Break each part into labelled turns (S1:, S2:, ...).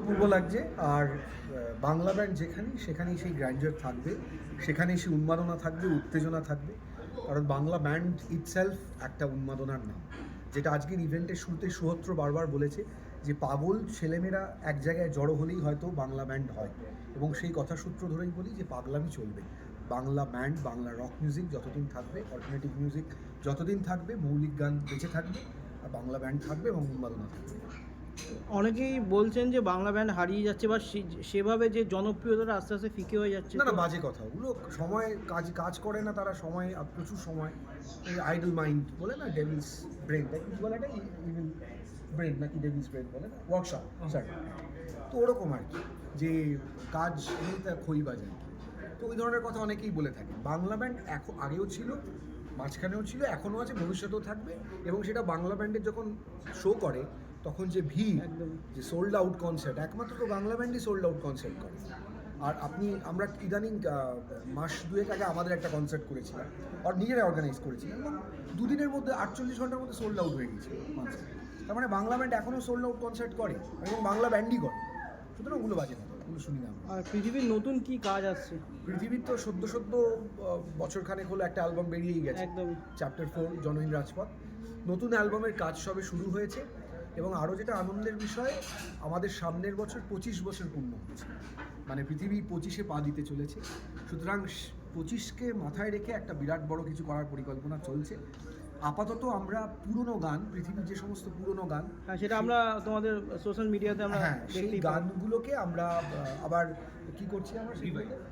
S1: পূর্ব লাগছে। আর বাংলা ব্যান্ড যেখানেই, সেখানেই সেই গ্র্যান্ডার থাকবে। সেখানেই সেই উন্মাদনা থাকবে, উত্তেজনা থাকবে। কারণ বাংলা ব্যান্ড ইটসেলফ একটা উন্মাদনার নাম। যেটা আজকের ইভেন্টের শুরুতে সুহত্র বারবার বলেছে যে পাগল ছেলেমেয়েরা এক জায়গায় জড়ো হলেই হয়তো বাংলা ব্যান্ড হয়। এবং সেই কথা সূত্র ধরেই বলি যে পাগলামি চলবে। Bangla band, Bangla rock music যতদিন থাকবে অল্টারনেটিভ মিউজিক যতদিন থাকবে, মৌলিক গান বেঁচে থাকবে, আর বাংলা ব্যান্ড থাকবে এবং উন্মাদনা থাকবে।
S2: অনেকেই বলছেন যে বাংলা ব্যান্ড হারিয়ে যাচ্ছে বা সেভাবে যে জনপ্রিয়তাটা আস্তে আস্তে ফিকে হয়ে যাচ্ছে।
S1: না না বাজে কথা। ওগুলো সময় কাজ কাজ করে না তারা সময় প্রচুর সময় এই আইডল মাইন্ড বলে না? ডেভিলস ব্রেন তাই কিছু বলে এটা ইভিল ব্রেন নাকি ডেভিলস ব্রেন বলে না? ওয়ার্কশপ স্যার তো ওরকম আর কি যে কাজ নেই তার খই বাজায়। তো ওই ধরনের কথা অনেকেই বলে থাকে। বাংলা ব্যান্ড এখন আগেও ছিল মাঝখানেও ছিল এখনও আছে ভবিষ্যতেও থাকবে। এবং সেটা বাংলা ব্যান্ডের যখন শো করে তখন যে ভিড়
S2: একদম।
S1: যে সোল্ড আউট কনসার্ট একমাত্র তো বাংলা ব্যান্ডই সোল্ড আউট কনসার্ট করে। আর আপনি আমরা ইদানিং মাস দুয়েক আগে আমাদের একটা কনসার্ট করেছিলাম আর নিজেরা অর্গানাইজ করেছিলাম এবং দুদিনের মধ্যে আটচল্লিশ ঘণ্টার মধ্যে সোল্ড আউট হয়ে গেছে তার মানে বাংলা ব্যান্ড এখনও সোল্ড আউট কনসার্ট করে এবং বাংলা ব্যান্ডই করে। সুতরাং ওগুলো বাজে না ওগুলো শুনি না
S2: আর পৃথিবীর নতুন কি কাজ আসছে?
S1: পৃথিবীর তো সদ্য সদ্য আহ, বছরখানেক হলো একটা অ্যালবাম বেরিয়েই গেছে।
S2: একদম।
S1: চ্যাপ্টার ফোর জনহীন রাজপথ। নতুন অ্যালবামের কাজ সবে শুরু হয়েছে। এবং আরও যেটা আনন্দের বিষয়, আমাদের সামনের বছর পঁচিশ বছর পূর্ণ হচ্ছে মানে পৃথিবী পঁচিশে পা দিতে চলেছে। সুতরাং পঁচিশকে মাথায় রেখে একটা বিরাট বড় কিছু করার পরিকল্পনা চলছে। আপাতত আমরা পুরনো গান পৃথিবীর যে সমস্ত পুরনো গান
S2: হ্যাঁ সেটা আমরা তোমাদের সোশ্যাল মিডিয়াতে আমরা
S1: হ্যাঁ সেই গানগুলোকে আমরা আবার কি করছি আমরা?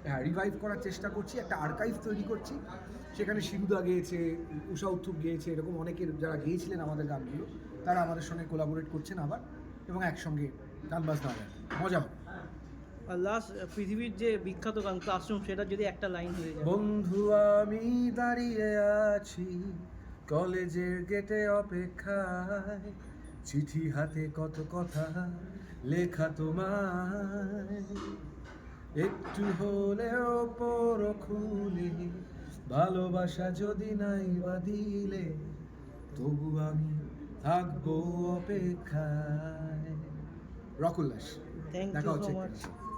S1: হ্যাঁ রিভাইভ করার চেষ্টা করছি একটা আর্কাইভ তৈরি করছি। সেখানে শিবুদা গেয়েছে উষা উত্থুপ গেয়েছে এরকম অনেকের যারা গেয়েছিলেন আমাদের গানগুলো তারা আমাদের সঙ্গে কোলাবোরেট করছেন আবার এবং একসঙ্গে গান বাজনা হবে মজা হবে।
S2: আর লাস্ট পৃথিবীর যে বিখ্যাত গান ক্লাসরুম সেটা যদি একটা লাইন হয়ে যায়।
S1: বন্ধু আমি দাঁড়িয়ে আছি। কলেজের গেটে অপেক্ষায় চিঠি হাতে কত কথা লেখা তোমায়। একটু হলেও পর খুলে ভালোবাসা যদি নাই বা দিলে তবু আমি থাকব অপেক্ষায়। রকুল্লাস
S2: থ্যাংক
S1: দেখা
S2: ইউ